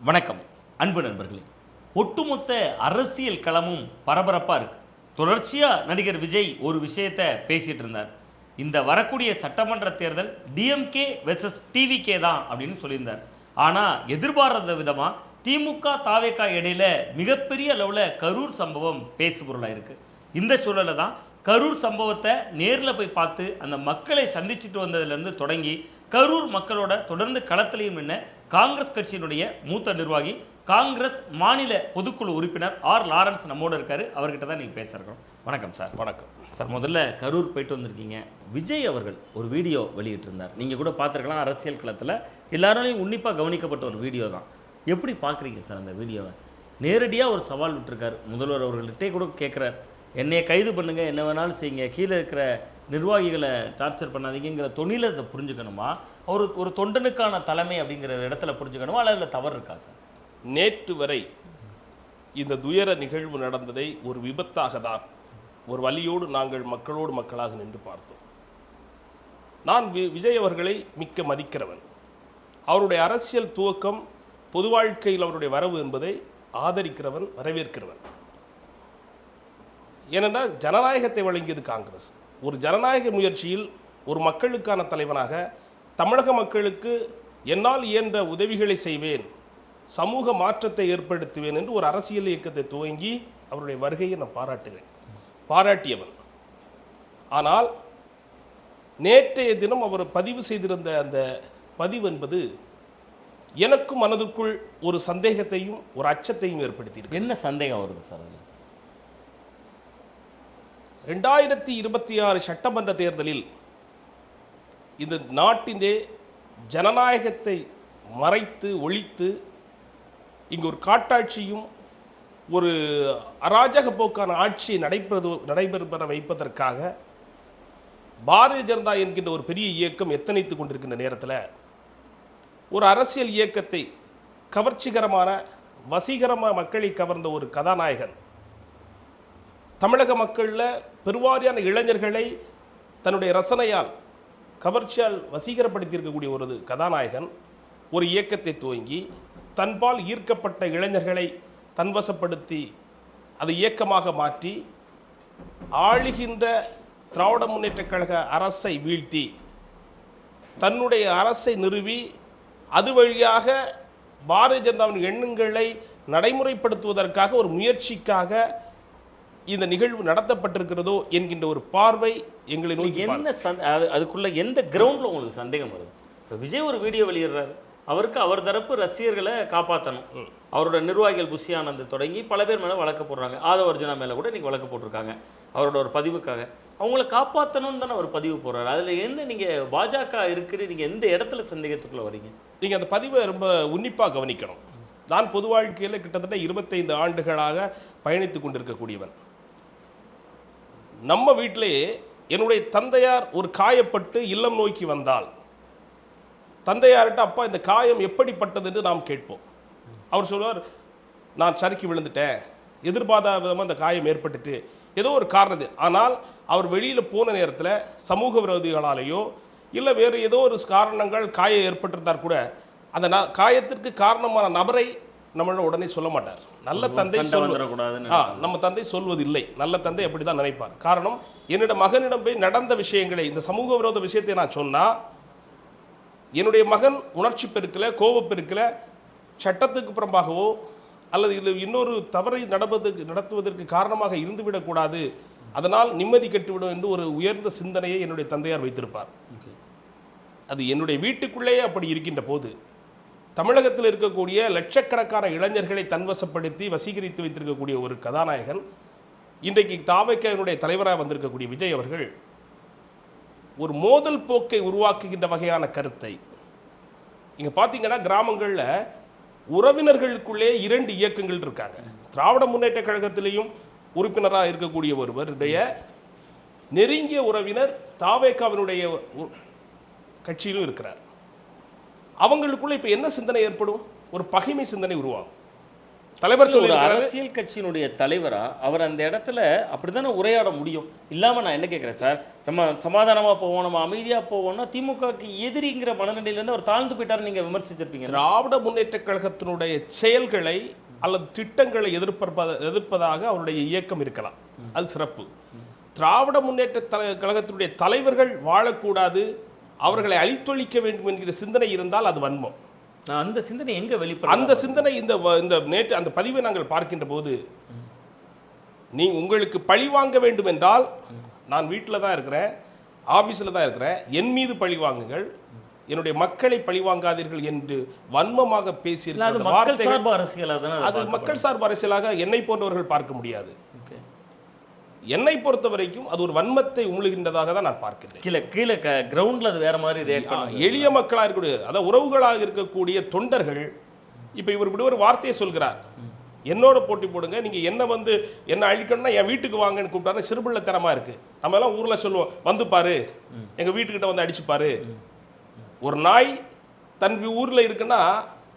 வணக்கம் அன்பு நண்பர்களே. ஒட்டுமொத்த அரசியல் களமும் பரபரப்பாக இருக்குது தொடர்ச்சியாக நடிகர் விஜய் ஒரு விஷயத்தை பேசிட்டு இருந்தார். இந்த வரக்கூடிய சட்டமன்ற தேர்தல் டிஎம்கே வெர்சஸ் டிவிகே தான் அப்படின்னு சொல்லியிருந்தார். ஆனால் எதிர்பாராத விதமாக திமுக தாவேக்கா இடையில மிகப்பெரிய அளவில் கரூர் சம்பவம் பேசுபொருளாக இருக்குது இந்த சூழலில் தான் கரூர் சம்பவத்தை நேரில் போய் பார்த்து அந்த மக்களை சந்திச்சுட்டு வந்ததுலேருந்து தொடங்கி கரூர் மக்களோட தொடர்ந்து களத்திலையும் என்ன காங்கிரஸ் கட்சியினுடைய மூத்த நிர்வாகி காங்கிரஸ் மாநில பொதுக்குழு உறுப்பினர் ஆர் லாரன்ஸ் நம்மோடு இருக்காரு. அவர்கிட்ட தான் நீங்கள் பேசுகிறோம் வணக்கம் சார். வணக்கம். சார் முதல்ல கரூர் போயிட்டு வந்திருக்கீங்க. விஜய் அவர்கள் ஒரு வீடியோ வெளியிட்டிருந்தார். நீங்கள் கூட பார்த்துருக்கலாம் அரசியல் களத்தில். எல்லாராலையும் உன்னிப்பாக கவனிக்கப்பட்ட ஒரு வீடியோ தான். எப்படி பார்க்குறீங்க சார் அந்த வீடியோவை? நேரடியாக ஒரு சவால் விட்டுருக்கார். முதல்வர் அவர்கள்ட்டே கூட கேட்குறார் என்னை கைது பண்ணுங்க என்ன வேணாலும் செய்யுங்க. கீழே இருக்கிற நிர்வாகிகளை டார்ச்சர் பண்ணாதீங்கிற தொழில அதை புரிஞ்சுக்கணுமா? ஒரு ஒரு தொண்டனுக்கான தலைமை அப்படிங்கிற இடத்துல புரிஞ்சுக்கணுமா? அல்ல தவறு இருக்கா சார்? நேற்று வரை இந்த துயர நிகழ்வு நடந்ததை ஒரு விபத்தாக தான் ஒரு வழியோடு நாங்கள் மக்களோடு மக்களாக நின்று பார்த்தோம். நான் வி- விஜய் அவர்களை மிக்க மதிக்கிறவன். அவருடைய அரசியல் துவக்கம் பொது வாழ்க்கையில் அவருடைய வரவு என்பதை ஆதரிக்கிறவன் வரவேற்கிறவன். ஏனென்றால் ஜனநாயகத்தை வழங்கியது காங்கிரஸ். ஒரு ஜனநாயக முயற்சியில் ஒரு மக்களுக்கான தலைவனாக தமிழக மக்களுக்கு என்னால் இயன்ற உதவிகளை செய்வேன் சமூக மாற்றத்தை ஏற்படுத்துவேன் என்று ஒரு அரசியல் இயக்கத்தை துவங்கி அவருடைய வருகையை நான் பாராட்டுகிறேன். பாராட்டியவன். ஆனால் நேற்றைய தினம் அவர் பதிவு செய்திருந்த அந்த பதிவு என்பது எனக்கும் மனதுக்குள் ஒரு சந்தேகத்தையும் ஒரு அச்சத்தையும் ஏற்படுத்தியிருக்கு. என்ன சந்தேகம் வருது சார் ரெண்டாயிரத்தி இருபத்தி ஆறு சட்டமன்ற தேர்தலில் இந்த நாட்டிலே ஜனநாயகத்தை மறைத்து ஒழித்து இங்கு ஒரு காட்டாட்சியும் ஒரு அராஜக போக்கான ஆட்சியை நடைபெறுவது நடைபெற வைப்பதற்காக பாரதிய ஜனதா என்கின்ற ஒரு பெரிய இயக்கம் எத்தனைத்து கொண்டிருக்கின்ற நேரத்தில் ஒரு அரசியல் இயக்கத்தை கவர்ச்சிகரமான வசீகரமாக மக்களை கவர்ந்த ஒரு கதாநாயகன் தமிழக மக்களில் பெருவாரியான இளைஞர்களை தன்னுடைய ரசனையால் கவர்ச்சியால் வசீகரப்படுத்தியிருக்கக்கூடிய ஒரு கதாநாயகன் ஒரு இயக்கத்தை துவங்கி தன்பால் ஈர்க்கப்பட்ட இளைஞர்களை தன்வசப்படுத்தி அதை இயக்கமாக மாற்றி ஆளுகின்ற திராவிட முன்னேற்றக் கழக அரசை வீழ்த்தி தன்னுடைய அரசை நிறுவி அது வழியாக பாரதிய ஜனதாவின் எண்ணங்களை நடைமுறைப்படுத்துவதற்காக ஒரு முயற்சிக்காக இந்த நிகழ்வு நடத்தப்பட்டிருக்கிறதோ என்கின்ற ஒரு பார்வை எங்களை நோக்கி. என்ன அதுக்குள்ள எந்த கிரவுண்டில் உங்களுக்கு சந்தேகம் வருது? இப்போ விஜய் ஒரு வீடியோ வெளியிடுறாரு. அவருக்கு அவர் தரப்பு ரசிகர்களை காப்பாற்றணும் அவரோட நிர்வாகிகள் புஷி ஆனந்த் தொடங்கி பல பேர் மேலே வழக்கு போடுறாங்க. ஆதவ அர்ஜுனா மேலே கூட இன்னைக்கு வழக்கு போட்டிருக்காங்க. அவரோட ஒரு பதிவுக்காக. அவங்கள காப்பாற்றணும்னு தானே அவர் பதிவு போடுறாரு. அதில் என்ன நீங்கள் பாஜக இருக்குன்னு நீங்கள் எந்த இடத்துல சந்தேகத்துக்குள்ளே வரீங்க? நீங்கள் அந்த பதிவை ரொம்ப உன்னிப்பாக கவனிக்கணும். நான் பொது வாழ்க்கையில் கிட்டத்தட்ட இருபத்தைந்து ஆண்டுகளாக பயணித்து கொண்டிருக்கக்கூடியவன். நம்ம வீட்டிலேயே என்னுடைய தந்தையார் ஒரு காயப்பட்டு இல்லம் நோக்கி வந்தால் தந்தையார்கிட்ட அப்பா இந்த காயம் எப்படிப்பட்டது என்று நாம் கேட்போம். அவர் சொல்வார் நான் சறுக்கி விழுந்துட்டேன். எதிர்பாராத விதமாக அந்த காயம் ஏற்பட்டுட்டு. ஏதோ ஒரு காரணத்து ஆனால் அவர் வெளியில் போன நேரத்தில் சமூக விரோதிகளாலேயோ இல்லை வேறு ஏதோ ஒரு காரணங்கள் காயம் ஏற்பட்டிருந்தார் கூட அந்த ந காயத்திற்கு காரணமான நபரை நம்மளோட உடனே சொல்ல மாட்டார். நல்ல தந்தை ஆ நம்ம தந்தை சொல்வதில்லை. நல்ல தந்தை அப்படி தான் நினைப்பார். காரணம் என்னோட மகனிடம் போய் நடந்த விஷயங்களை இந்த சமூக விரோத விஷயத்தை நான் சொன்னா என்னுடைய மகன் உணர்ச்சி பெருக்கல கோபப்பெருக்கல சட்டத்துக்கு புறம்பாகவோ அல்லது இல்லை இன்னொரு தவறை நடப்பதற்கு நடத்துவதற்கு காரணமாக இருந்துவிடக்கூடாது அதனால் நிம்மதி கெட்டுவிடும் என்று ஒரு உயர்ந்த சிந்தனையை என்னுடைய தந்தையார் வைத்திருப்பார். அது என்னுடைய வீட்டுக்குள்ளேயே அப்படி இருக்கின்ற போது தமிழகத்தில் இருக்கக்கூடிய லட்சக்கணக்கான இளைஞர்களை தன்வசப்படுத்தி வசீகரித்து வைத்திருக்கக்கூடிய ஒரு கதாநாயகன் இன்றைக்கு தாவைக்கனுடைய தலைவராக வந்திருக்கக்கூடிய விஜய் அவர்கள் ஒரு மோதல் போக்கை உருவாக்குகின்ற வகையான கருத்தை. இங்கே பார்த்தீங்கன்னா கிராமங்களில் உறவினர்களுக்குள்ளே இரண்டு இயக்கங்கள் இருக்காங்க. திராவிட முன்னேற்ற கழகத்திலேயும் உறுப்பினராக இருக்கக்கூடிய ஒருவருடைய நெருங்கிய உறவினர் தாவேக்காவினுடைய கட்சியிலும் இருக்கிறார். அவங்களுக்குள்ள இப்போ என்ன சிந்தனை ஏற்படும்? ஒரு பகைமை சிந்தனை உருவாகும். தலைவர் சொல்லியிருக்காரு அரசியல் கட்சியினுடைய தலைவரா அவர் அந்த இடத்துல அப்படித்தானே உரையாட முடியும்? இல்லாம நான் என்ன கேட்குறேன் சார்? நம்ம சமாதானமா போவோம் நம்ம அமைதியா போவோம்னா திமுகவுக்கு எதிரிங்கிற மனநிலையில இருந்து அவர் தாழ்ந்து போயிட்டாரு நீங்க விமர்சிச்சிருப்பீங்க. திராவிட முன்னேற்ற கழகத்தினுடைய செயல்களை அல்லது திட்டங்களை எதிர்ப்பத எதிர்ப்பதாக அவருடைய இயக்கம் இருக்கலாம். அது சிறப்பு. திராவிட முன்னேற்ற கழகத்தினுடைய தலைவர்கள் வாழக்கூடாது. அவர்களை அழித்தொழிக்க வேண்டும் என்கிற சிந்தனை இருந்தால் அது வன்மம். நான் அந்த சிந்தனை எங்க வெளிப்படும் அந்த சிந்தனை இந்த இந்த நேற்று அந்த பதிவை நாங்கள் பார்க்கின்ற போது நீ உங்களுக்கு பழி வாங்க வேண்டும் என்றால் நான் வீட்டில் தான் இருக்கிறேன் ஆபீஸில் தான் இருக்கிறேன் என் மீது பழி வாங்குங்கள் என்னுடைய மக்களை பழி வாங்காதீர்கள் என்று வன்மமாக இல்ல அது மக்கள் சார்பு அரசியலா தானே அது மக்கள் சார்பு அரசியலாக என்னை போன்றவர்கள் பார்க்க முடியாது. என்னை பொறுத்த வரைக்கும் அது ஒரு வன்மத்தை உமிழுகின்றதாக தான் நான் பார்க்கிறேன் கீழே கீழே கிரவுண்ட்ல அது வேற மாதிரி எளிய மக்களாக இருக்கக்கூடிய அதாவது உறவுகளாக இருக்கக்கூடிய தொண்டர்கள் இப்போ இவர் இப்படி ஒரு வார்த்தையை சொல்கிறார். என்னோட போட்டி போடுங்க நீங்க என்ன வந்து என்ன அழிக்கணும்னா என் வீட்டுக்கு வாங்கன்னு கூப்பிட்டாரு சிறுபிள்ளைத்தனமா இருக்கு. நம்ம எல்லாம் ஊர்ல சொல்லுவோம் வந்து பாரு எங்க வீட்டுக்கிட்ட வந்து அடிச்சு பாரு. ஒரு நாய் தன் ஊர்ல இருக்குன்னா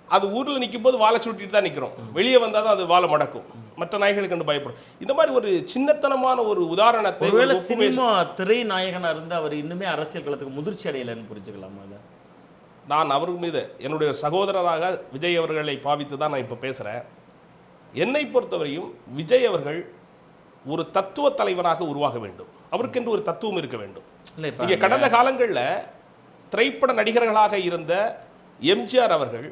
அது ஊர்ல நிற்கும் போது வாழை சுட்டிட்டு தான் நிற்கிறோம் வெளியே வந்தால் தான் அது வாழை மடக்கும். மற்ற நாய்களுக்கு கண்டு பயப்படும். இந்த மாதிரி ஒரு சின்னத்தனமான ஒரு உதாரணத்தை ஒரு ஒருவேளை சினிமா திரை நாயகனா இருந்து அவர் இன்னுமே அரசியல் களத்துக்கு முதிர்ச்சி அடையலைன்னு புரிஞ்சுக்கலாமா அதை? நான் அவர் மீது என்னுடைய சகோதரராக விஜய் அவர்களை பாவித்து தான் நான் இப்போ பேசுகிறேன் என்னை பொறுத்தவரையும் விஜய் அவர்கள் ஒரு தத்துவ தலைவராக உருவாக வேண்டும். அவருக்கென்று ஒரு தத்துவம் இருக்க வேண்டும். இங்கே கடந்த காலங்களில் திரைப்பட நடிகர்களாக இருந்த எம்ஜிஆர் அவர்கள்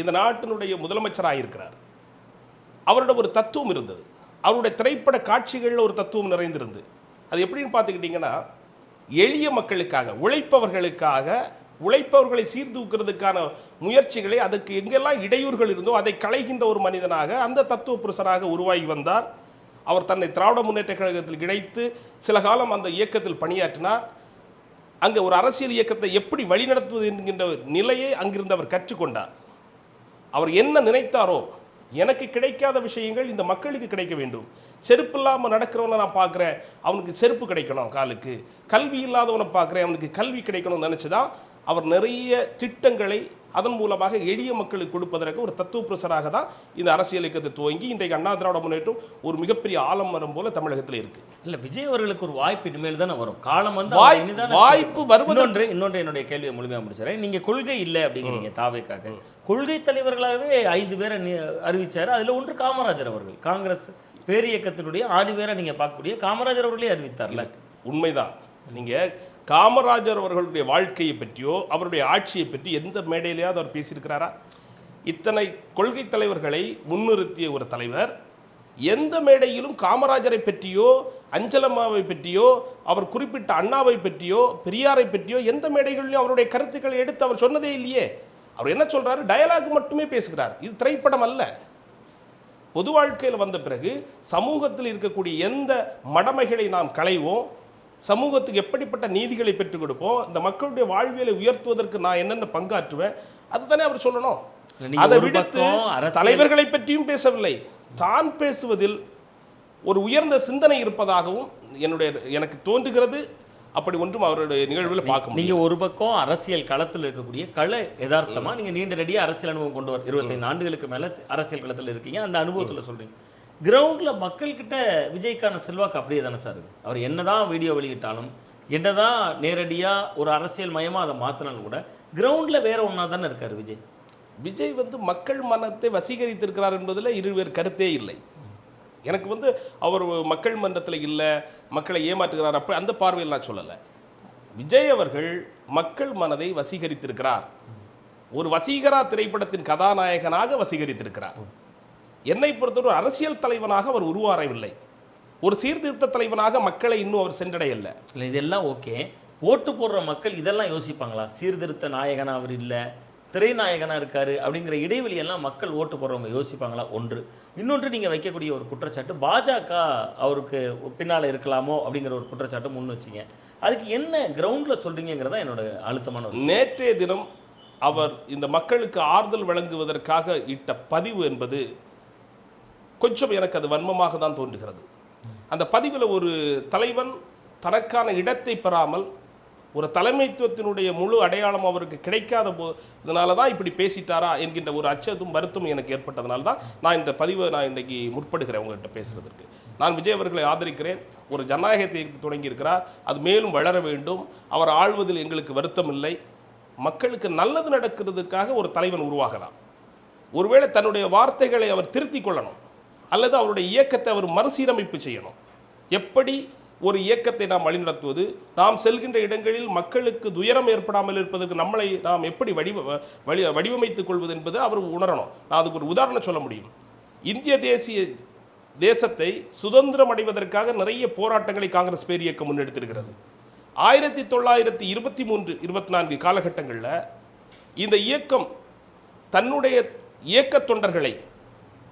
இந்த நாட்டினுடைய முதலமைச்சராக இருக்கிறார். அவரிடம் ஒரு தத்துவம் இருந்தது. அவருடைய திரைப்பட காட்சிகளில் ஒரு தத்துவம் நிறைந்திருந்து. அது எப்படின்னு பார்த்துக்கிட்டிங்கன்னா எளிய மக்களுக்காக உழைப்பவர்களுக்காக உழைப்பவர்களை சீர்தூக்கிறதுக்கான முயற்சிகளை அதுக்கு எங்கெல்லாம் இடையூறுகள் இருந்தோ அதை களைகின்ற ஒரு மனிதனாக அந்த தத்துவ புருஷராக உருவாகி வந்தார். அவர் தன்னை திராவிட முன்னேற்ற கழகத்தில் இணைத்து சில காலம் அந்த இயக்கத்தில் பணியாற்றினார். அங்கே ஒரு அரசியல் இயக்கத்தை எப்படி வழிநடத்துவது என்கின்ற நிலையை அங்கிருந்து அவர் கற்றுக்கொண்டார். அவர் என்ன நினைத்தாரோ எனக்கு கிடைக்காத விஷயங்கள் இந்த மக்களுக்கு கிடைக்க வேண்டும். செருப்பு இல்லாமல் நடக்கிறவனை நான் பார்க்குறேன். அவனுக்கு செருப்பு கிடைக்கணும் காலுக்கு. கல்வி இல்லாதவனை பார்க்குறேன். அவனுக்கு கல்வி கிடைக்கணும்னு நினச்சி தான் அவர் நிறைய திட்டங்களை அதன் மூலமாக எளிய மக்களுக்கு கொடுப்பதற்கு ஒரு தத்துவ பிரசராக தான் இந்த அரசியல் இயக்கத்தை துவங்கி இன்றைக்கு அண்ணா திராவிட முன்னேற்றம் ஒரு மிகப்பெரிய ஆலமரம் போல தமிழகத்தில் இருக்கு. இல்ல விஜய் அவர்களுக்கு ஒரு வாய்ப்பு இனிமேல் தானே வரும். காலம் வந்து வாய்ப்பு வருவதற்கு- இன்னொன்று என்னுடைய கேள்வியை முழுமையா முடிச்சிடறேன் நீங்க கொள்கை இல்லை அப்படிங்கிறீங்க தாவேக்காக. கொள்கை தலைவர்களாகவே ஐந்து பேரை அறிவிச்சாரு. அதுல ஒன்று காமராஜர் அவர்கள். காங்கிரஸ் பேரியக்கத்தினுடைய ஆறு பேரை நீங்க பார்க்கக்கூடிய காமராஜர் அவர்களே அறிவித்தார்ல. உண்மைதான். நீங்க காமராஜர் அவர்களுடைய வாழ்க்கையை பற்றியோ அவருடைய ஆட்சியை பற்றி எந்த மேடையிலேயாவது அவர் பேசியிருக்கிறாரா? இத்தனை கொள்கை தலைவர்களை முன்னிறுத்திய ஒரு தலைவர் எந்த மேடையிலும் காமராஜரை பற்றியோ அஞ்சலம்மாவை பற்றியோ அவர் குறிப்பிட்ட அண்ணாவை பற்றியோ பெரியாரை பற்றியோ எந்த மேடைகளிலும் அவருடைய கருத்துக்களை எடுத்து அவர் சொன்னதே இல்லையே. அவர் என்ன சொல்கிறாரு டயலாக் மட்டுமே பேசுகிறார். இது திரைப்படம் அல்ல. பொது வாழ்க்கையில் வந்த பிறகு சமூகத்தில் இருக்கக்கூடிய எந்த மடமைகளை நாம் களைவோம் சமூகத்துக்கு எப்படிப்பட்ட நீதிகளை பெற்றுக் கொடுப்போம்? இந்த மக்களுடைய வாழ்வியலை உயர்த்துவதற்கு நான் என்னென்ன பங்காற்றுவேன்? அதுதானே அவர் சொல்லணும். அதை விடுத்து தலைவர்களை பற்றியும் பேசவில்லை. தான் பேசுவதில் ஒரு உயர்ந்த சிந்தனை இருப்பதாகவும் என்னுடைய எனக்கு தோன்றுகிறது. அப்படி ஒன்றும் அவருடைய நிகழ்வில் பார்க்க முடியும் நீங்க ஒரு பக்கம் அரசியல் களத்தில் இருக்கக்கூடிய கள யதார்த்தமா நீங்க நீண்ட நடிகை அரசியல் அனுபவம் கொண்டு வர இருபத்தைந்து ஆண்டுகளுக்கு மேல அரசியல் களத்தில் இருக்கீங்க. அந்த அனுபவத்துல சொல்றீங்க. கிரவுண்டில் மக்கள்கிட்ட விஜய்க்கான செல்வாக்கு அப்படியே தானே சார் இருக்குது அவர் என்னதான் வீடியோ வெளியிட்டாலும் என்னதான் நேரடியாக ஒரு அரசியல் மயமாக அதை மாற்றினாலும் கூட கிரவுண்டில் வேற ஒன்றா தானே இருக்கார் விஜய்? விஜய் வந்து மக்கள் மனத்தை வசீகரித்திருக்கிறார் என்பதில் இருவேறு கருத்தே இல்லை. எனக்கு வந்து அவர் மக்கள் மன்றத்தில் இல்லை மக்களை ஏமாற்றுகிறார் அப்படி அந்த பார்வையில் நான் சொல்லலை. விஜய் அவர்கள் மக்கள் மனதை வசீகரித்திருக்கிறார். ஒரு வசீகரா திரைப்படத்தின் கதாநாயகனாக வசீகரித்திருக்கிறார். என்னை பொறுத்தவரை ஒரு அரசியல் தலைவனாக அவர் உருவாறவில்லை. ஒரு சீர்திருத்த தலைவனாக மக்களை இன்னும் அவர் சென்றடையல்ல இல்லை இதெல்லாம் ஓகே. ஓட்டு போடுற மக்கள் இதெல்லாம் யோசிப்பாங்களா? சீர்திருத்த நாயகனா அவர் இல்லை திரைநாயகனா இருக்காரு அப்படிங்கிற இடைவெளி எல்லாம் மக்கள் ஓட்டு போடுறவங்க யோசிப்பாங்களா? ஒன்று. இன்னொன்று நீங்க வைக்கக்கூடிய ஒரு குற்றச்சாட்டு பாஜக அவருக்கு பின்னால இருக்கலாமோ அப்படிங்கிற ஒரு குற்றச்சாட்டு முன் வச்சீங்க. அதுக்கு என்ன கிரவுண்ட்ல சொல்றீங்கிறதா என்னோட அழுத்தமான நேற்றைய தினம் அவர் இந்த மக்களுக்கு ஆறுதல் வழங்குவதற்காக இட்ட பதிவு என்பது கொஞ்சம் எனக்கு அது வன்மமாக தான் தோன்றுகிறது. அந்த பதிவில் ஒரு தலைவன் தனக்கான இடத்தை பெறாமல் ஒரு தலைமைத்துவத்தினுடைய முழு அடையாளம் அவருக்கு கிடைக்காத போ இதனால தான் இப்படி பேசிட்டாரா என்கின்ற ஒரு அச்சத்தும் வருத்தம் எனக்கு ஏற்பட்டதுனால தான் நான் இந்த பதிவை நான் இன்றைக்கி முற்படுகிறேன் உங்கள்கிட்ட பேசுகிறதுக்கு நான் விஜய் அவர்களை ஆதரிக்கிறேன். ஒரு ஜனநாயகத்தை தொடங்கி இருக்கிறார் அது மேலும் வளர வேண்டும். அவர் ஆள்வதில் எங்களுக்கு வருத்தம் இல்லை மக்களுக்கு நல்லது நடக்கிறதுக்காக ஒரு தலைவன் உருவாகலாம். ஒருவேளை தன்னுடைய வார்த்தைகளை அவர் திருத்திக் கொள்ளணும். அல்லது அவருடைய இயக்கத்தை அவர் மறுசீரமைப்பு செய்யணும். எப்படி ஒரு இயக்கத்தை நாம் வழிநடத்துவது? நாம் செல்கின்ற இடங்களில் மக்களுக்கு துயரம் ஏற்படாமல் இருப்பதற்கு நம்மளை நாம் எப்படி வடிவ வழி வடிவமைத்துக் கொள்வது என்பதை அவர் உணரணும். நான் அதுக்கு ஒரு உதாரணம் சொல்ல முடியும். இந்திய தேசிய தேசத்தை சுதந்திரம் அடைவதற்காக நிறைய போராட்டங்களை காங்கிரஸ் பேரியக்கம் முன்னெடுத்திருக்கிறது. ஆயிரத்தி தொள்ளாயிரத்தி இருபத்தி மூன்று இருபத்தி நான்கு காலகட்டங்களில் இந்த இயக்கம் தன்னுடைய இயக்க தொண்டர்களை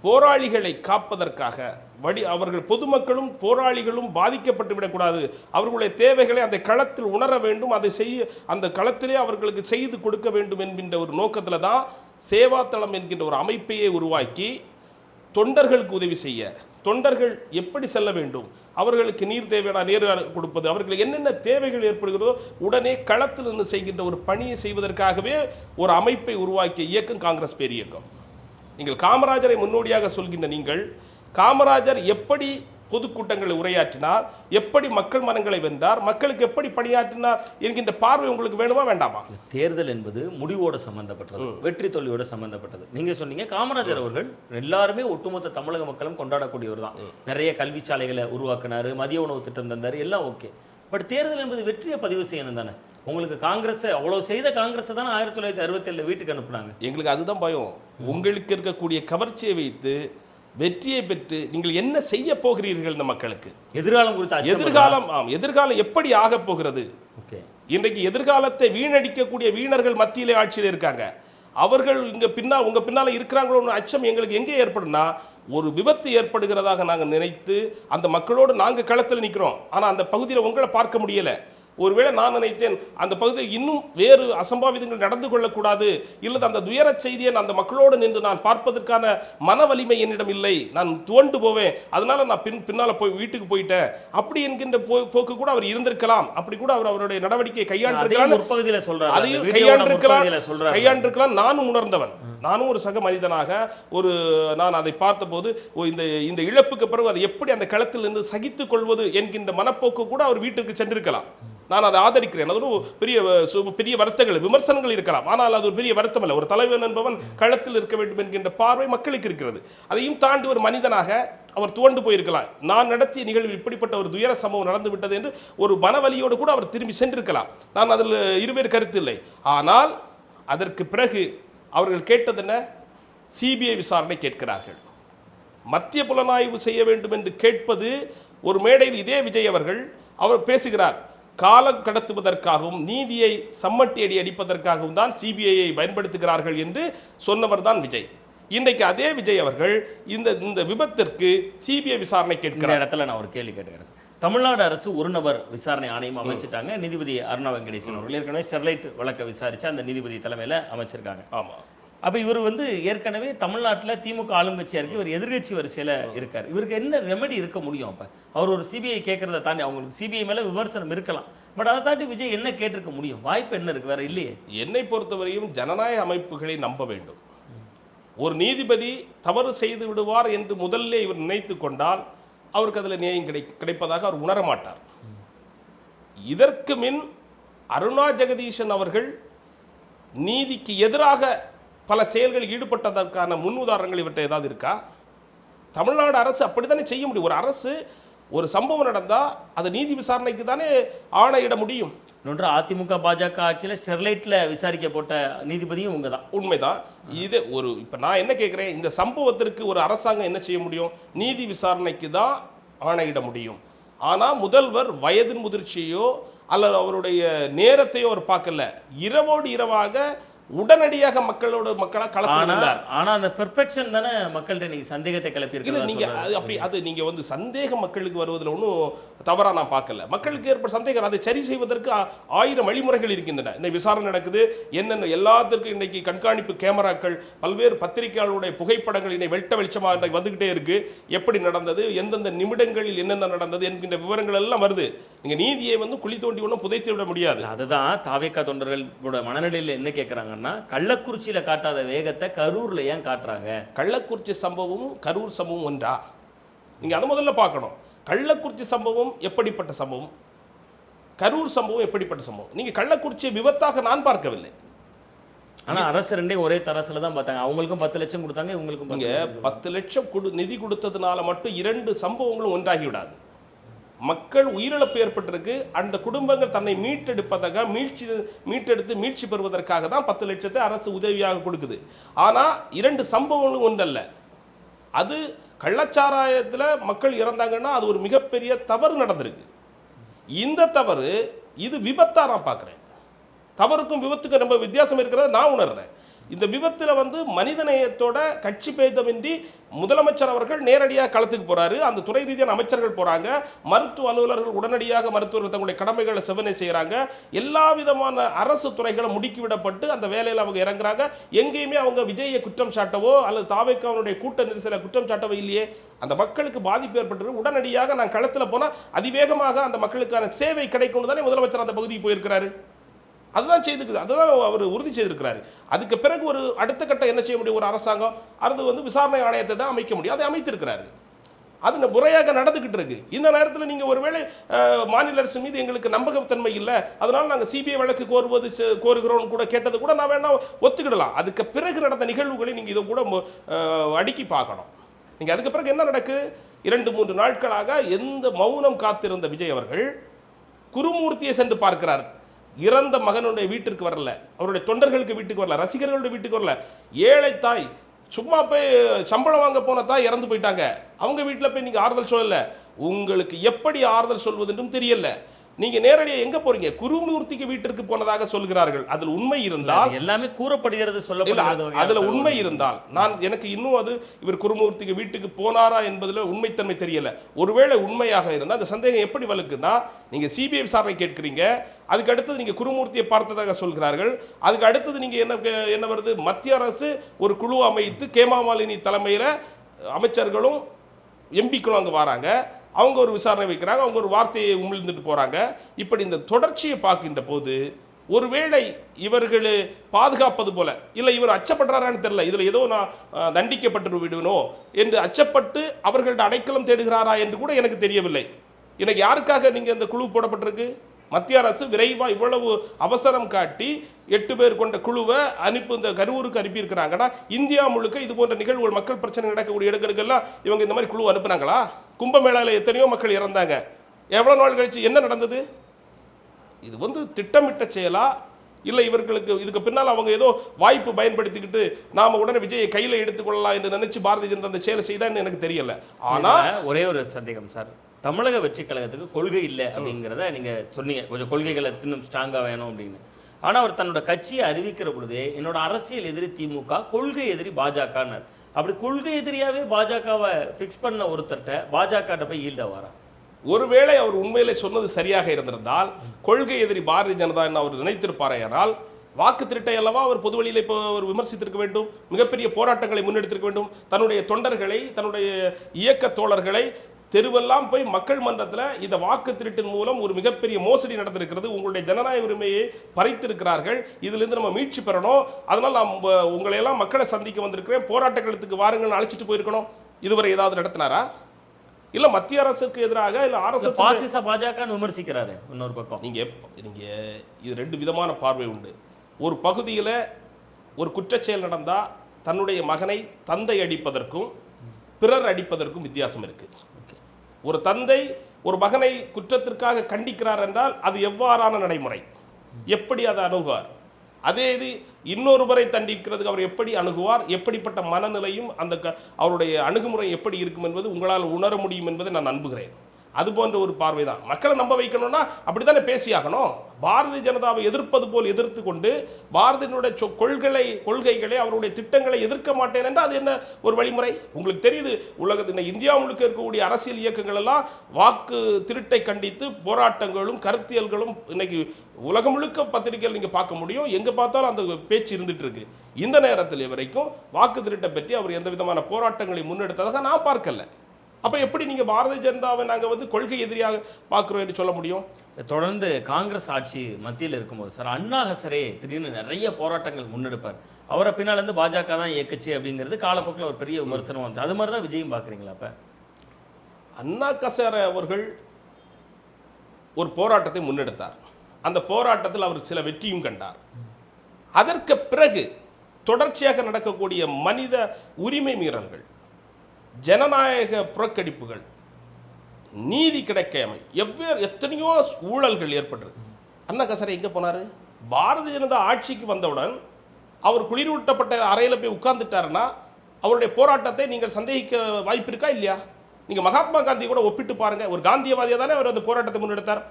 போராளிகளை காப்பதற்காக. வடி அவர்கள் பொதுமக்களும் போராளிகளும் பாதிக்கப்பட்டு விடக்கூடாது. அவர்களுடைய தேவைகளை அந்த களத்தில் உணர வேண்டும். அதை செய்ய அந்த களத்திலே அவர்களுக்கு செய்து கொடுக்க வேண்டும் என்கின்ற ஒரு நோக்கத்தில் தான் சேவாத்தளம் என்கின்ற ஒரு அமைப்பையே உருவாக்கி தொண்டர்களுக்கு உதவி செய்ய. தொண்டர்கள் எப்படி செல்ல வேண்டும்? அவர்களுக்கு நீர் தேவையான நீர் கொடுப்பது அவர்களுக்கு என்னென்ன தேவைகள் ஏற்படுகிறதோ உடனே களத்தில் இருந்து செய்கின்ற ஒரு பணியை செய்வதற்காகவே ஒரு அமைப்பை உருவாக்கிய இயக்கம் காங்கிரஸ் பேரியக்கம் நீங்கள் காமராஜரை முன்னோடியாக சொல்கின்ற நீங்கள் காமராஜர் எப்படி பொதுக்கூட்டங்களை உரையாற்றினார் எப்படி மக்கள் மனங்களை வென்றார் மக்களுக்கு எப்படி பணியாற்றினார் என்கின்ற பார்வை உங்களுக்கு வேணுமா வேண்டாமா? தேர்தல் என்பது முடிவோட சம்பந்தப்பட்டது வெற்றி தோல்வியோட சம்பந்தப்பட்டது. நீங்க சொன்னீங்க காமராஜர் அவர்கள் எல்லாருமே ஒட்டுமொத்த தமிழக மக்களும் கொண்டாடக்கூடியவர் தான். நிறைய கல்விச்சாலைகளை உருவாக்குனாரு மதிய உணவு திட்டம் தந்தாரு எல்லாம் ஓகே. பட் தேர்தல் என்பது வெற்றியை பதிவு செய்யணும் தானே? உங்களுக்கு காங்கிரஸ் அவ்வளவு செய்த காங்கிரஸ் தானே ஆயிரத்தி தொள்ளாயிரத்தி அறுபத்தி ஏழுல வீட்டுக்கு அனுப்புனாங்க. எங்களுக்கு அதுதான் பயம். உங்களுக்கு இருக்கக்கூடிய கவர்ச்சியை வைத்து வெற்றியை பெற்று நீங்கள் என்ன செய்ய போகிறீர்கள் இந்த மக்களுக்கு? எதிர்காலம் குறித்த எதிர்காலம் ஆம் எதிர்காலம் எப்படி ஆகப் போகிறது? ஓகே. இன்றைக்கு எதிர்காலத்தை வீணடிக்கக்கூடிய வீணர்கள் மத்தியிலே ஆட்சியில் இருக்காங்க. அவர்கள் இங்க பின்னால் உங்க பின்னால இருக்கிறாங்களோன்னு அச்சம் எங்களுக்கு எங்கே ஏற்படும்னா ஒரு விபத்து ஏற்படுகிறதாக நாங்கள் நினைத்து அந்த மக்களோடு நாங்கள் களத்தில் நிற்கிறோம் ஆனால் அந்த பகுதியில் உங்களை பார்க்க முடியல. ஒருவேளை நான் நினைத்தேன் அந்த பகுதியில் இன்னும் வேறு அசம்பாவிதங்கள் நடந்து கொள்ளக்கூடாது. இல்லது அந்த துயர செய்தியை நான் அந்த மக்களோடு நின்று நான் பார்ப்பதற்கான மன வலிமை என்னிடம் இல்லை. நான் துவண்டு போவேன். அதனால நான் பின் பின்னால் போய் வீட்டுக்கு போயிட்டேன். அப்படி என்கின்ற போ- போக்கு கூட அவர் இருந்திருக்கலாம். அப்படி கூட அவர் அவருடைய நடவடிக்கையை கையாண்டிருக்கலாம். சொல்றாரு. அதையும் கையாண்டிருக்கலாம். கையாண்டிருக்கலாம். நானும் உணர்ந்தவன். நானும் ஒரு சக மனிதனாக ஒரு நான் அதை பார்த்தபோது இந்த இந்த இழப்புக்கு பிறகு அதை எப்படி அந்த களத்தில் இருந்து சகித்துக் கொள்வது என்கின்ற மனப்போக்கு கூட அவர் வீட்டுக்கு சென்றிருக்கலாம். நான் அதை ஆதரிக்கிறேன். அது ஒரு பெரிய சு- பெரிய வருத்தங்கள் விமர்சனங்கள் இருக்கலாம். ஆனால் அது ஒரு பெரிய வருத்தம் அல்ல ஒரு தலைவன் என்பவன் களத்தில் இருக்க வேண்டும் என்கின்ற பார்வை மக்களுக்கு இருக்கிறது. அதையும் தாண்டி ஒரு மனிதனாக அவர் துவண்டு போயிருக்கலாம். நான் நடத்திய நிகழ்வில் இப்படிப்பட்ட ஒரு துயர சம்பவம் நடந்து விட்டது என்று ஒரு மனவலியோடு கூட அவர் திரும்பி சென்றிருக்கலாம். நான் அதில் இருவேறு கருத்து இல்லை. ஆனால் அதற்கு பிறகு அவர்கள் கேட்டது என்ன? சிபிஐ விசாரணை கேட்கிறார்கள். மத்திய புலனாய்வு செய்ய வேண்டும் என்று கேட்பது ஒரு மேடையில் இதே விஜய் அவர்கள் அவர் பேசுகிறார். காலம் கடத்துவதற்காகவும் நீதியை சம்மட்டி அடி அடிப்பதற்காகவும் தான் சிபிஐயை பயன்படுத்துகிறார்கள் என்று சொன்னவர் தான் விஜய். இன்றைக்கு அதே விஜய் அவர்கள் இந்த இந்த விபத்திற்கு சிபிஐ விசாரணை இந்த கேட்கிறார். இடத்துல நான் ஒரு கேள்வி கேட்டுக்கிறேன் சார். தமிழ்நாடு அரசு ஒரு நபர் விசாரணை ஆணையம் அமைச்சிட்டாங்க. நீதிபதி அருணா வெங்கடேசன் அவர்கள். ஏற்கனவே ஸ்டெர்லைட் வழக்கை விசாரிச்சு அந்த நீதிபதி தலைமையில அமைச்சிருக்காங்க. ஆமா. அப்போ இவர் வந்து ஏற்கனவே தமிழ்நாட்டில் திமுக ஆளுங்கட்சியாக இருக்குது இவர் எதிர்க்கட்சி வரிசையில் இருக்கார். இவருக்கு என்ன ரெமெடி இருக்க முடியும் அப்போ? அவர் ஒரு சிபிஐ கேட்குறத தாண்டி அவங்களுக்கு சிபிஐ மேலே விமர்சனம் இருக்கலாம். பட் அதை தாண்டி விஜய் என்ன கேட்டிருக்க முடியும்? வாய்ப்பு என்ன இருக்குது வேற இல்லையே. என்னை பொறுத்தவரையும் ஜனநாயக அமைப்புகளை நம்ப வேண்டும். ஒரு நீதிபதி தவறு செய்து விடுவார் என்று முதல்ல இவர் நினைத்து கொண்டால் அவருக்கு அதில் நியாயம் கிடை கிடைப்பதாக அவர் உணரமாட்டார் இதற்கு மின் அருணா ஜெகதீஷன் அவர்கள் நீதிக்கு எதிராக பல செயல்களில் ஈடுபட்டதற்கான முன் உதாரணங்கள் இவற்றை ஏதாவது இருக்கா? தமிழ்நாடு அரசு அப்படித்தானே செய்ய முடியும்? ஒரு அரசு ஒரு சம்பவம் நடந்தால் அதை நீதி விசாரணைக்கு தானே ஆணையிட முடியும்? இன்னொன்று அதிமுக பாஜக ஆட்சியில ஸ்டெர்லைட்ல விசாரிக்க போட்ட நீதிபதியும் உங்க தான் உண்மைதான். இது ஒரு இப்போ நான் என்ன கேட்குறேன் இந்த சம்பவத்திற்கு ஒரு அரசாங்கம் என்ன செய்ய முடியும்? நீதி விசாரணைக்கு தான் ஆணையிட முடியும். ஆனால் முதல்வர் வயதின் முதிர்ச்சியோ அல்லது அவருடைய நேரத்தையோ அவர் பார்க்கல. இரவோடு இரவாக உடனடியாக மக்களோட மக்களா களத்தில் ஆனா இருந்தார் ஆனா அந்த பெர்ஃபெக்ஷன் தானே மக்கள்கிட்ட நீங்க சந்தேகத்தை கிளப்பி இல்ல நீங்க அது அப்படி அது நீங்க வந்து சந்தேகம் மக்களுக்கு வருவதில் ஒன்றும் தவறா நான் பார்க்கல. மக்களுக்கு ஏற்பட்ட சந்தேகம் அதை சரி செய்வதற்கு ஆயிரம் வழிமுறைகள் இருக்கின்றன. இன்னைக்கு விசாரணை நடக்குது. என்னென்ன எல்லாத்துக்கும் இன்னைக்கு கண்காணிப்பு கேமராக்கள் பல்வேறு பத்திரிகையாளருடைய புகைப்படங்கள் இன்னைக்கு வெட்ட வெளிச்சமாக இன்னைக்கு வந்துகிட்டே இருக்கு. எப்படி நடந்தது? எந்தெந்த நிமிடங்களில் என்னென்ன நடந்தது? என்கின்ற விவரங்கள் எல்லாம் வருது. நீங்க நீதியை வந்து குழி தோண்டி ஒன்றும் புதைத்து விட முடியாது. அதுதான் தாவேக்கா தொண்டர்களோட மனநிலையில என்ன கேக்குறாங்கன்னா கள்ளக்குறிச்சியில காட்டாத வேகத்தை கரூர்ல ஏன் காட்டுறாங்க? கள்ளக்குறிச்சி சம்பவமும் கரூர் சம்பவம் ஒன்றா? நீங்க அதை முதல்ல பார்க்கணும். கள்ளக்குறிச்சி சம்பவம் எப்படிப்பட்ட சம்பவம்? கரூர் சம்பவம் எப்படிப்பட்ட சம்பவம்? நீங்க கள்ளக்குறிச்சியை விபத்தாக நான் பார்க்கவில்லை. ஆனா அரசு ரெண்டே ஒரே தரசுல தான் பார்த்தாங்க. அவங்களுக்கும் பத்து லட்சம் கொடுத்தாங்க இவங்களுக்கும் பத்து நீங்க லட்சம் கொடுத்தாங்க. பத்து லட்சம் கொடு நிதி கொடுத்ததுனால மட்டும் இரண்டு சம்பவங்களும் ஒன்றாகி விடாது மக்கள் உயிரிழப்பு ஏற்பட்டிருக்கு. அந்த குடும்பங்கள் தன்னை மீட்டெடுப்பதாக மீழ்ச்சி மீட்டெடுத்து மீழ்ச்சி பெறுவதற்காக தான் பத்து லட்சத்தை அரசு உதவியாக கொடுக்குது. ஆனால் இரண்டு சம்பவங்களும் ஒன்றல்ல. அது கள்ளச்சாராயத்தில் மக்கள் இறந்தாங்கன்னா அது ஒரு மிகப்பெரிய தவறு நடந்திருக்கு. இந்த தவறு இது விபத்தாக நான் பார்க்குறேன். தவறுக்கும் விபத்துக்கும் ரொம்ப வித்தியாசம் இருக்கிறத நான் உணர்றேன். இந்த விபத்தில் வந்து மனிதநேயத்தோட கட்சி பேதமின்றி முதலமைச்சர் அவர்கள் நேரடியாக களத்துக்கு போகிறாரு அந்த துறை ரீதியான அமைச்சர்கள் போகிறாங்க மருத்துவ அலுவலர்கள் உடனடியாக மருத்துவர்கள் தங்களுடைய கடமைகளை செவனை செய்கிறாங்க எல்லா விதமான அரசு துறைகளும் முடுக்கிவிடப்பட்டு அந்த வேலையில் அவங்க இறங்குறாங்க. எங்கேயுமே அவங்க விஜயை குற்றம் சாட்டவோ அல்லது தாவேக்காவனுடைய கூட்ட நெரிசலை குற்றம் சாட்டவோ இல்லையே. அந்த மக்களுக்கு பாதிப்பு ஏற்பட்டு உடனடியாக நான் களத்தில் போனால் அதிவேகமாக அந்த மக்களுக்கான சேவை கிடைக்கும்னு தானே முதலமைச்சர் அந்த பகுதிக்கு போயிருக்கிறாரு. அதுதான் செய்திருக்குது. அதுதான் அவர் உறுதி செய்திருக்கிறாரு. அதுக்கு பிறகு ஒரு அடுத்த கட்டம் என்ன செய்ய முடியும்? ஒரு அரசாங்கம். அது வந்து விசாரணை ஆணையத்தை தான் அமைக்க முடியும். அதை அமைத்திருக்கிறாரு. அது முறையாக நடந்துக்கிட்டு இருக்கு. இந்த நேரத்தில் நீங்கள் ஒருவேளை மாநில அரசு மீது எங்களுக்கு நம்பகத்தன்மை இல்லை. அதனால் நாங்கள் சிபிஐ வழக்கு கோருவது கோருகிறோம்னு கூட கேட்டது கூட நான் வேணா ஒத்துக்கிடலாம். அதுக்கு பிறகு நடந்த நிகழ்வுகளை நீங்கள் இதை கூட அடுக்கி பார்க்கணும். நீங்கள் அதுக்கு பிறகு என்ன நடக்கு? இரண்டு மூன்று நாட்களாக எந்த மௌனம் காத்திருந்த விஜய் அவர்கள் குருமூர்த்தியை சென்று பார்க்கிறார். இறந்த மகனுடைய வீட்டிற்கு வரல. அவருடைய தொண்டர்களுக்கு வீட்டுக்கு வரல. ரசிகர்களுடைய வீட்டுக்கு வரல. ஏழை தாய் சும்மா போய் சம்பளம் வாங்க போன தாய் இறந்து போயிட்டாங்க. அவங்க வீட்டில் போய் நீங்கள் ஆறுதல் சொல்லலை. உங்களுக்கு எப்படி ஆறுதல் சொல்வதுன்றும் தெரியல. நீங்க நேரடியாக எங்க போறீங்க? குருமூர்த்திக்கு வீட்டிற்கு போனதாக சொல்கிறார்கள். அதில் உண்மை இருந்தால் எல்லாமே கூறப்படுகிறது அ- அதுல உண்மை இருந்தால் நான் எனக்கு இன்னும் அது இவர் குருமூர்த்திக்கு வீட்டுக்கு போனாரா என்பதுல உண்மைத்தன்மை தெரியல. ஒருவேளை உண்மையாக இருந்தால் அந்த சந்தேகம் எப்படி வலுக்குன்னா நீங்க சிபிஐ விசாரணை கேட்கிறீங்க. அதுக்கு அடுத்தது நீங்க குருமூர்த்தியை பார்த்ததாக சொல்கிறார்கள். அதுக்கு அடுத்தது நீங்க என்ன என்ன வருது? மத்திய அரசு ஒரு குழு அமைத்து கேமாமாலினி தலைமையில அமைச்சர்களும் எம்பிக்களும் அங்கே வராங்க. அவங்க ஒரு விசாரணை வைக்கிறாங்க அவங்க ஒரு வார்த்தையை உமிழ்ந்துட்டு போகிறாங்க இப்படி இந்த தொடர்ச்சியை பார்க்கின்ற போது ஒருவேளை இவர்கள் பாதுகாப்பது போல இல்லை இவர் அச்சப்படுறாரான்னு தெரியல இதில் ஏதோ நான் தண்டிக்கப்பட்டு விடுவனோ என்று அச்சப்பட்டு அவர்களிட அடைக்கலம் தேடுகிறாரா என்று கூட எனக்கு தெரியவில்லை. எனக்கு யாருக்காக நீங்கள் இந்த குழு போடப்பட்டிருக்கு? மத்திய அரசு விரைவாக இவ்வளவு அவசரம் காட்டி எட்டு பேர் கொண்ட குழுவை அனுப்பி இந்த கரூருக்கு அனுப்பியிருக்கிறாங்கன்னா இந்தியா முழுக்க இது போன்ற நிகழ்வுகள் மக்கள் பிரச்சனை நடக்கக்கூடிய இடங்களுக்கெல்லாம் இவங்க இந்த மாதிரி குழு அனுப்புனாங்களா? கும்பமேளாவில் எத்தனையோ மக்கள் இறந்தாங்க. எவ்வளோ நாள் கழிச்சு என்ன நடந்தது? இது வந்து திட்டமிட்ட செயலாக இல்லை இவர்களுக்கு இதுக்கு பின்னால் அவங்க ஏதோ வாய்ப்பு பயன்படுத்திக்கிட்டு நாம உடனே விஜயை கையில் எடுத்துக்கொள்ளலாம் என்று நினைச்சு பாரதிய ஜனதா அந்த செயலை செய்தான்னு எனக்கு தெரியல. ஆனா ஒரே ஒரு சந்தேகம் சார். தமிழக வெற்றி கழகத்துக்கு கொள்கை இல்லை அப்படிங்கிறத நீங்க சொன்னீங்க. கொஞ்சம் கொள்கைகளை இன்னும் ஸ்ட்ராங்காக வேணும் அப்படின்னு. ஆனா அவர் தன்னோட கட்சியை அறிவிக்கிற பொழுதே என்னோட அரசியல் எதிரி திமுக கொள்கை எதிரி பாஜகன்னார் அப்படி கொள்கை எதிரியாவே பாஜகவை ஃபிக்ஸ் பண்ண ஒருத்தர்கிட்ட பாஜக போய் ஈல்டாக வரா? ஒருவேளை அவர் உண்மையிலே சொன்னது சரியாக இருந்திருந்தால் கொள்கை எதிரி பாரதிய ஜனதா என்று அவர் நினைத்திருப்பாரையானால் வாக்கு திருட்டை அல்லவா அவர் பொது வழியில் இப்போ அவர் விமர்சித்திருக்க வேண்டும் மிகப்பெரிய போராட்டங்களை முன்னெடுத்திருக்க வேண்டும் தன்னுடைய தொண்டர்களை தன்னுடைய இயக்க தோழர்களை தெருவெல்லாம் போய் மக்கள் மன்றத்தில் இந்த வாக்கு திருட்டின் மூலம் ஒரு மிகப்பெரிய மோசடி நடந்திருக்கிறது உங்களுடைய ஜனநாயக உரிமையை பறித்திருக்கிறார்கள் இதிலிருந்து நம்ம மீட்சி பெறணும் அதனால் நான் உங்களையெல்லாம் உங்களை எல்லாம் மக்களை சந்திக்க வந்திருக்கிறேன் போராட்டங்களுக்கு வாருங்கன்னு வாருங்கள்னு அழைச்சிட்டு போயிருக்கணும். இதுவரை ஏதாவது நடத்தினாரா? இல்ல மத்திய அரசுக்கு எதிராக இல்ல ஆர்எஸ்எஸ் பாசிச பாஜகன்னு விமர்சிக்கிறாரு இன்னொரு பக்கம். நீங்க நீங்க இது ரெண்டு விதமான பார்வை உண்டு. ஒரு பகுதியில ஒரு குற்றச்செயல் நடந்தா தன்னுடைய மகனை தந்தை அடிப்பதற்கும் பிறர் அடிப்பதற்கும் வித்தியாசம் இருக்கு. Okay. ஒரு தந்தை ஒரு மகனை குற்றத்திற்காக கண்டிக்கிறார் என்றால் அது எவ்வாறான நடைமுறை? எப்படி அதை அணுகுவார்? அதே இது இன்னொருவரை தண்டிக்கிறதுக்கு அவர் எப்படி அணுகுவார்? எப்படிப்பட்ட மனநிலையும் அந்த க- அவருடைய அணுகுமுறை எப்படி இருக்கும் என்பது உங்களால் உணர முடியும் என்பதை நான் நம்புகிறேன். அது போன்ற ஒரு பார்வை தான் மக்களை நம்ப வைக்கணும்னா அப்படித்தானே பேசியாகணும்? பாரதிய ஜனதாவை எதிர்ப்பது போல் எதிர்த்து கொண்டு பாரதியினுடைய சொ- கொள்கை கொள்கைகளை அவருடைய திட்டங்களை எதிர்க்க மாட்டேன் என்றால் அது என்ன ஒரு வழிமுறை? உங்களுக்கு தெரியுது உலகத்தில் இந்தியா முழுக்க இருக்கக்கூடிய அரசியல் இயக்கங்கள் எல்லாம் வாக்கு திருட்டை கண்டித்து போராட்டங்களும் கருத்தியல்களும் இன்னைக்கு உலகம் முழுக்க பத்திரிகைகள் நீங்கள் பார்க்க முடியும். எங்கே பார்த்தாலும் அந்த பேச்சு இருந்துட்டு இருக்கு. இந்த நேரத்தில் வரைக்கும் வாக்கு திருட்டை பற்றி அவர் எந்த விதமான போராட்டங்களை முன்னெடுத்ததாக நான் பார்க்கல. அப்ப எப்படி நீங்க பாரதிய ஜனதாவை நாங்க வந்து கொள்கை எதிரியாக பார்க்கிறோம் என்று சொல்ல முடியும்? தொடர்ந்து காங்கிரஸ் ஆட்சி மத்தியில் இருக்கும்போது சார் அண்ணா ஹசரே திடீர்னு நிறைய போராட்டங்கள் முன்னெடுப்பார். அவரை பின்னால இருந்து பாஜக தான் இயக்குச்சு அப்படிங்கிறது காலப்போக்கில் ஒரு பெரிய விமர்சனம் வந்துச்சு அது மாதிரி தான் விஜயம் பார்க்குறீங்களா அப்போ? அண்ணா கசார அவர்கள் ஒரு போராட்டத்தை முன்னெடுத்தார். அந்த போராட்டத்தில் அவர் சில வெற்றியும் கண்டார். அதற்கு பிறகு தொடர்ச்சியாக நடக்கக்கூடிய மனித உரிமை மீறல்கள் ஜனநாயக புறக்கணிப்புகள் நீதி கிடைக்காமை எவ்வேறு எத்தனையோ ஊழல்கள் ஏற்பட்டிருக்கு அண்ணா கசரை எங்கே போனார்? பாரதிய ஜனதா ஆட்சிக்கு வந்தவுடன் அவர் குளிரூட்டப்பட்ட அறையில் போய் உட்கார்ந்துட்டாருன்னா அவருடைய போராட்டத்தை நீங்கள் சந்தேகிக்க வாய்ப்பு இருக்கா இல்லையா? நீங்கள் மகாத்மா காந்தி கூட ஒப்பிட்டு பாருங்கள் ஒரு காந்தியவாதியாக தானே அவர் அந்த போராட்டத்தை முன்னெடுத்தார்.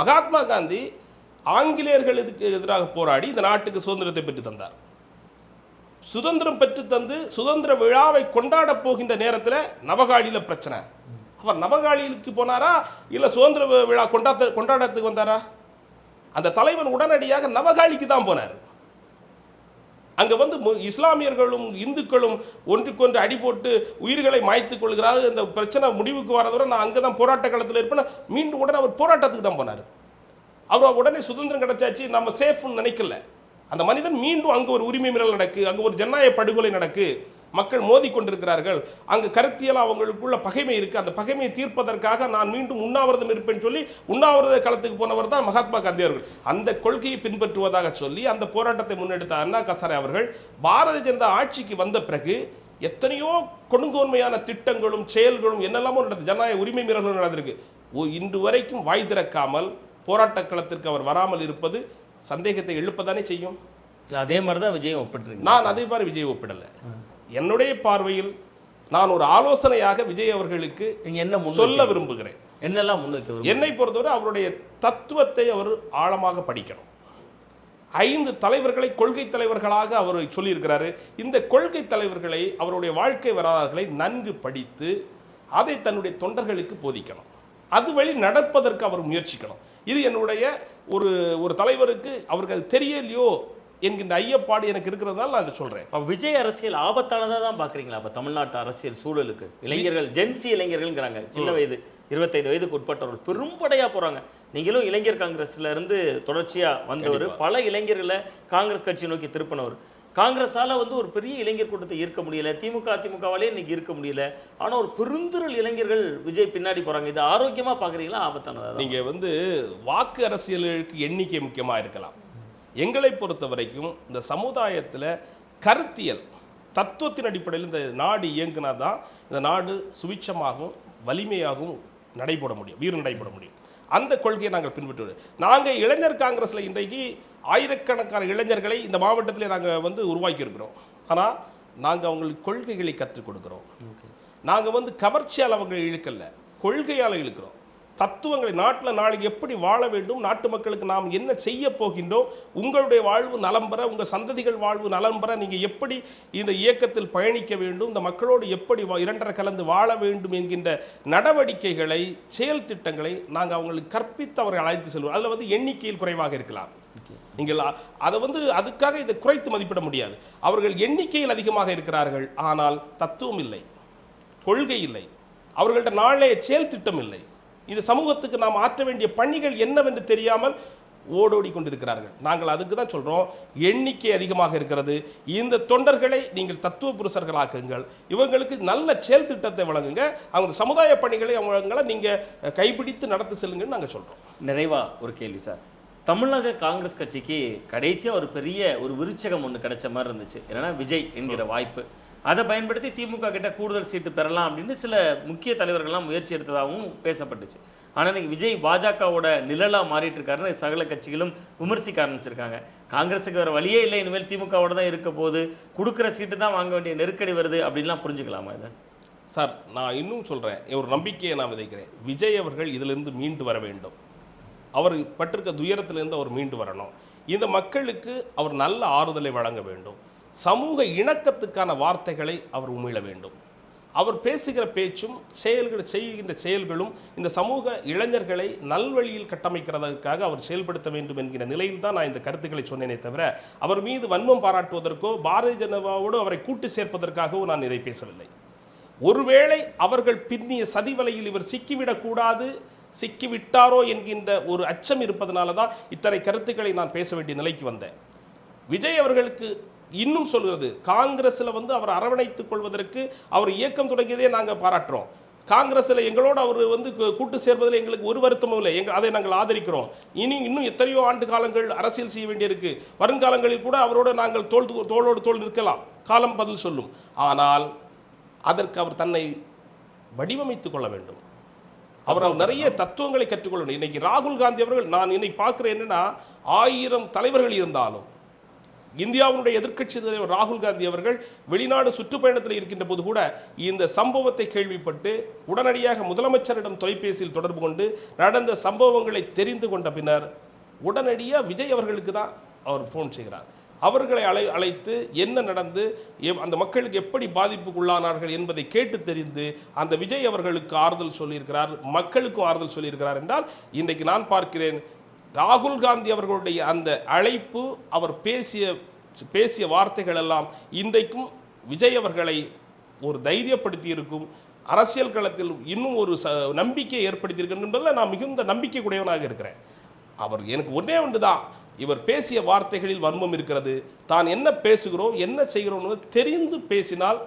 மகாத்மா காந்தி ஆங்கிலேயர்களுக்கு எதிராக போராடி இந்த நாட்டுக்கு சுதந்திரத்தை பெற்று தந்தார். சுதந்திரம் பெற்று தந்து சுதந்திர விழாவை கொண்டாட போகின்ற நேரத்தில் நவகாளியில் பிரச்சனை. அவர் நவகாளிக்கு போனாரா? இல்லை சுதந்திர விழா கொண்டாட கொண்டாடத்துக்கு வந்தாரா? அந்த தலைவன் உடனடியாக நவகாளிக்கு தான் போனார். அங்கே வந்து மு- இஸ்லாமியர்களும் இந்துக்களும் ஒன்றுக்கொன்று அடி போட்டு உயிர்களை மாய்த்துக் கொள்கிறார்கள். இந்த பிரச்சனை முடிவுக்கு வரதோட நான் அங்கே தான் போராட்ட களத்தில் இருப்பேன் மீண்டும் உடனே அவர் போராட்டத்துக்கு தான் போனார். அவர் உடனே சுதந்திரம் கிடைச்சாச்சு நம்ம சேஃப்னு நினைக்கல. அந்த மனிதன் மீண்டும் அங்கே ஒரு உரிமை மீறல் நடக்கு அங்கே ஒரு ஜனநாயக படுகொலை நடக்கு மக்கள் மோதி கொண்டிருக்கிறார்கள். அங்கு கருத்தியல் அவங்களுக்குள்ள பகைமை இருக்கு. அந்த பகைமையை தீர்ப்பதற்காக நான் மீண்டும் உண்ணாவிரதம் இருப்பேன்னு சொல்லி உண்ணாவிரத களத்துக்கு போனவர் தான் மகாத்மா காந்தி அவர்கள். அந்த கொள்கையை பின்பற்றுவதாக சொல்லி அந்த போராட்டத்தை முன்னெடுத்த அண்ணா கசாரே அவர்கள் பாரதிய ஜனதா ஆட்சிக்கு வந்த பிறகு எத்தனையோ கொடுங்கோன்மையான திட்டங்களும் செயல்களும் என்னெல்லாமோ நடந்தது ஜனநாயக உரிமை மீறல்கள் நடந்திருக்கு. ஓ- இன்று வரைக்கும் வாய் திறக்காமல் போராட்ட களத்திற்கு அவர் வராமல் இருப்பது சந்தேகத்தை எழுப்பதானே செய்யும்? அதே மாதிரி தான் விஜயம் ஒப்பிட்டுருங்க நான் அதே மாதிரி விஜய் ஒப்பிடல. என்னுடைய பார்வையில் நான் ஒரு ஆலோசனையாக விஜய் அவர்களுக்கு என்ன சொல்ல விரும்புகிறேன். என்னெல்லாம் முன்வைக்க? என்னை பொறுத்தவரை அவருடைய தத்துவத்தை அவர் ஆழமாக படிக்கணும். ஐந்து தலைவர்களை கொள்கை தலைவர்களாக அவர் சொல்லியிருக்கிறாரு. இந்த கொள்கை தலைவர்களை அவருடைய வாழ்க்கை வரலாறுகளை நன்கு படித்து அதை தன்னுடைய தொண்டர்களுக்கு போதிக்கணும். அது வழி நடப்பதற்கு அவர் முயற்சிக்கணும். இது என்னுடைய ஒரு ஒரு தலைவருக்கு அவருக்கு அது தெரியலையோ என்கின்ற ஐயப்பாடு எனக்கு இருக்கிறதுனால நான் அதை சொல்றேன். அப்ப விஜய் அரசியல் ஆபத்தானதா தான் பாக்குறீங்களா? அப்ப தமிழ்நாட்டு அரசியல் சூழலுக்கு. இளைஞர்கள் ஜென்சி இளைஞர்கள்ங்கிறாங்க. சின்ன வயது இருபத்தைந்து வயதுக்கு உட்பட்டவர்கள் பெரும்படையா போறாங்க. நீங்களும் இளைஞர் காங்கிரஸ்ல இருந்து தொடர்ச்சியா வந்தவர். பல இளைஞர்களை காங்கிரஸ் கட்சி நோக்கி திருப்பினவர். காங்கிரஸால் வந்து ஒரு பெரிய இளைஞர் கூட்டத்தை ஈர்க்க முடியல. திமுக அதிமுகவாலே இன்னைக்கு ஈர்க்க முடியல. ஆனால் ஒரு பெருந்திரள் இளைஞர்கள் விஜய் பின்னாடி போகிறாங்க இது ஆரோக்கியமாக பார்க்குறீங்களா ஆபத்தானதா? நீங்கள் வந்து வாக்கு அரசியலுக்கு எண்ணிக்கை முக்கியமாக இருக்கலாம். எங்களை பொறுத்த வரைக்கும் இந்த சமுதாயத்தில் கருத்தியல் தத்துவத்தின் அடிப்படையில் இந்த நாடு இயங்குனா தான் இந்த நாடு சுவிட்சமாகவும் வலிமையாகவும் நடைபெற முடியும் வீறு நடைபெற முடியும். அந்த கொள்கையை நாங்கள் பின்பற்றுவோம். நாங்கள் இளைஞர் காங்கிரஸில் இன்றைக்கு ஆயிரக்கணக்கான இளைஞர்களை இந்த மாவட்டத்தில் நாங்கள் வந்து உருவாக்கி இருக்கிறோம் ஆனால் நாங்கள் அவங்களுக்கு கொள்கைகளை கற்றுக் கொடுக்குறோம். நாங்கள் வந்து கவர்ச்சியால் அவங்க இழுக்கல. கொள்கையால் இழுக்கிறோம். தத்துவங்களை நாட்டில் நாளைக்கு எப்படி வாழ வேண்டும் நாட்டு மக்களுக்கு நாம் என்ன செய்ய போகின்றோம் உங்களுடைய வாழ்வு நலம் பெற உங்கள் சந்ததிகள் வாழ்வு நலம் பெற நீங்கள் எப்படி இந்த இயக்கத்தில் பயணிக்க வேண்டும் இந்த மக்களோடு எப்படி இரண்டரை கலந்து வாழ வேண்டும் என்கின்ற நடவடிக்கைகளை செயல் திட்டங்களை நாங்கள் அவங்களுக்கு கற்பித்து அவர்கள் அழைத்து செல்வோம். அதில் வந்து எண்ணிக்கையில் குறைவாக இருக்கலாம். நீங்கள் அதை வந்து அதுக்காக இதை குறைத்து மதிப்பிட முடியாது. அவர்கள் எண்ணிக்கையில் அதிகமாக இருக்கிறார்கள் ஆனால் தத்துவம் இல்லை கொள்கை இல்லை. அவர்கள்ட்ட நாளே செயல் திட்டம் இல்லை. இது சமூகத்துக்கு நாம் ஆற்ற வேண்டிய பணிகள் என்னவென்று தெரியாமல் ஓடோடி கொண்டிருக்கிறார்கள் நாங்கள் அதுக்கு தான் சொல்கிறோம் எண்ணிக்கை அதிகமாக இருக்கிறது. இந்த தொண்டர்களை நீங்கள் தத்துவ புருஷர்களாக்குங்கள். இவங்களுக்கு நல்ல செயல் திட்டத்தை வழங்குங்க. அவங்க சமுதாய பணிகளை அவங்கள நீங்கள் கைப்பிடித்து நடத்தி செல்லுங்கன்னு நாங்கள் சொல்கிறோம் நிறைவா ஒரு கேள்வி சார். தமிழக காங்கிரஸ் கட்சிக்கு கடைசியா ஒரு பெரிய ஒரு விருச்சகம் ஒன்று கிடைச்ச மாதிரி இருந்துச்சு. என்னன்னா விஜய் என்கிற வாய்ப்பு. அதை பயன்படுத்தி திமுக கிட்ட கூடுதல் சீட்டு பெறலாம் அப்படின்னு சில முக்கிய தலைவர்கள்லாம் முயற்சி எடுத்ததாகவும் பேசப்பட்டுச்சு. ஆனால் இன்னைக்கு விஜய் பாஜகவோட நிழலாக மாறிட்டு இருக்காருன்னு சகல கட்சிகளும் விமர்சிக்க ஆரம்பிச்சிருக்காங்க. காங்கிரஸுக்கு வேறு வழியே இல்லை இனிமேல் திமுகவோட தான் இருக்க போது கொடுக்குற சீட்டு தான் வாங்க வேண்டிய நெருக்கடி வருது அப்படின்லாம் புரிஞ்சுக்கலாமா இதை? சார் நான் இன்னும் சொல்கிறேன் ஒரு நம்பிக்கையை நான் விதைக்கிறேன். விஜய் அவர்கள் இதிலிருந்து மீண்டு வர வேண்டும். அவர் பட்டிருக்க துயரத்திலிருந்து அவர் மீண்டு வரணும். இந்த மக்களுக்கு அவர் நல்ல ஆறுதலை வழங்க வேண்டும். சமூக இணக்கத்துக்கான வார்த்தைகளை அவர் உமிழ வேண்டும். அவர் பேசுகிற பேச்சும் செயல்கள் செய்கின்ற செயல்களும் இந்த சமூக இளைஞர்களை நல்வழியில் கட்டமைக்கிறதற்காக அவர் செயல்படுத்த வேண்டும் என்கிற நிலையில் தான் நான் இந்த கருத்துக்களை சொன்னேனே தவிர அவர் மீது வன்மம் பாராட்டுவதற்கோ பாரதிய ஜனதாவோடு அவரை கூட்டு சேர்ப்பதற்காகவோ நான் இதை பேசவில்லை. ஒருவேளை அவர்கள் பின்னிய சதிவலையில் இவர் சிக்கிவிடக்கூடாது சிக்கிவிட்டாரோ என்கின்ற ஒரு அச்சம் இருப்பதனால தான் இத்தனை கருத்துக்களை நான் பேச வேண்டிய நிலைக்கு வந்தேன். விஜய் அவர்களுக்கு இன்னும் சொல்கிறது காங்கிரஸில் வந்து அவர் அரவணைத்துக் கொள்வதற்கு அவர் இயக்கம் தொடங்கியதே நாங்கள் பாராட்டுறோம். காங்கிரஸில் எங்களோடு அவர் வந்து கூட்டு சேர்வதில் எங்களுக்கு ஒரு வருத்தமும் இல்லை. எங்கள் அதை நாங்கள் ஆதரிக்கிறோம். இனி இன்னும் எத்தனையோ ஆண்டு காலங்கள் அரசியல் செய்ய வேண்டியிருக்கு. வருங்காலங்களில் கூட அவரோடு நாங்கள் தோல் தோளோடு தோள் நிற்கலாம். காலம் பதில் சொல்லும். ஆனால் அதற்கு அவர் தன்னை வடிவமைத்து கொள்ள வேண்டும். அவர் அவர் நிறைய தத்துவங்களை கற்றுக்கொள்ளணும் இன்னைக்கு ராகுல் காந்தி அவர்கள் நான் இன்னைக்கு பார்க்குறேன் என்னன்னா ஆயிரம் தலைவர்கள் இருந்தாலும் இந்தியாவினுடைய எதிர்க்கட்சி தலைவர் ராகுல் காந்தி அவர்கள் வெளிநாடு சுற்றுப்பயணத்தில் இருக்கின்ற போது கூட இந்த சம்பவத்தை கேள்விப்பட்டு உடனடியாக முதலமைச்சரிடம் தொலைபேசியில் தொடர்பு கொண்டு நடந்த சம்பவங்களை தெரிந்து கொண்ட பின்னர் உடனடியாக விஜய் அவர்களுக்கு தான் அவர் ஃபோன் செய்கிறார். அவர்களை அழை அழைத்து என்ன நடந்து எவ்- அந்த மக்களுக்கு எப்படி பாதிப்புக்குள்ளானார்கள் என்பதை கேட்டு தெரிந்து அந்த விஜய் அவர்களுக்கு ஆறுதல் சொல்லியிருக்கிறார் மக்களுக்கும் ஆறுதல் சொல்லியிருக்கிறார் என்றால் இன்றைக்கு நான் பார்க்கிறேன் ராகுல் காந்தி அவர்களுடைய அந்த அழைப்பு அவர் பேசிய பேசிய வார்த்தைகள் எல்லாம் இன்றைக்கும் விஜய் அவர்களை ஒரு தைரியப்படுத்தி இருக்கும் அரசியல் களத்தில் இன்னும் ஒரு ச நம்பிக்கை ஏற்படுத்தியிருக்கிறது என்பதில் நான் மிகுந்த நம்பிக்கை உடையவனாக இருக்கிறேன். அவர் எனக்கு ஒன்றே ஒன்று தான். இவர் பேசிய வார்த்தைகளில் வன்மம் இருக்கிறது. தான் என்ன பேசுகிறோம் என்ன செய்கிறோம்னு தெரிந்து பேசினால்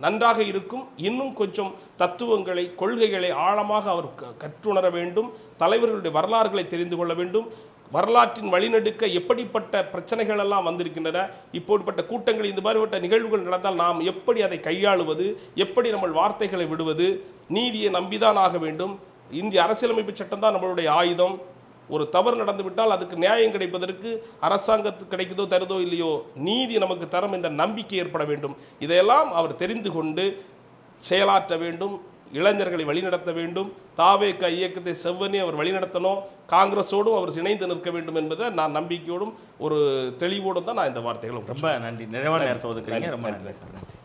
நன்றாக இருக்கும். இன்னும் கொஞ்சம் தத்துவங்களை கொள்கைகளை ஆழமாக அவர் க- கற்றுணர வேண்டும். தலைவர்களுடைய வரலாறுகளை தெரிந்து கொள்ள வேண்டும். வரலாற்றின் வழிநடுக்க எப்படிப்பட்ட பிரச்சனைகள் எல்லாம் வந்திருக்கின்றன இப்படிப்பட்ட கூட்டங்கள் இந்த மாதிரிப்பட்ட நிகழ்வுகள் நடந்தால் நாம் எப்படி அதை கையாளுவது எப்படி நம்ம வார்த்தைகளை விடுவது நீதியை நம்பிதான் ஆக வேண்டும். இந்திய அரசியலமைப்பு சட்டம் தான் நம்மளுடைய ஆயுதம். ஒரு தவறு நடந்துவிட்டால் அதுக்கு நியாயம் கிடைப்பதற்கு அரசாங்கத்துக்கு கிடைக்குதோ தருதோ இல்லையோ நீதி நமக்கு தரும் என்ற நம்பிக்கை ஏற்பட வேண்டும். இதையெல்லாம் அவர் தெரிந்து கொண்டு செயலாற்ற வேண்டும் இளைஞர்களை வழிநடத்த வேண்டும். தாவேக இயக்கத்தை செவ்வனே அவர் வழிநடத்தணும். காங்கிரஸோடும் அவர் இணைந்து நிற்க வேண்டும் என்பதை நான் நம்பிக்கையோடும் ஒரு தெளிவோடும் தான் நான் இந்த வார்த்தைகளை ரொம்ப நன்றி. நிறைவான நேரத்தை ஒதுக்குறீங்க. ரொம்ப நன்றி. சார். நன்றி.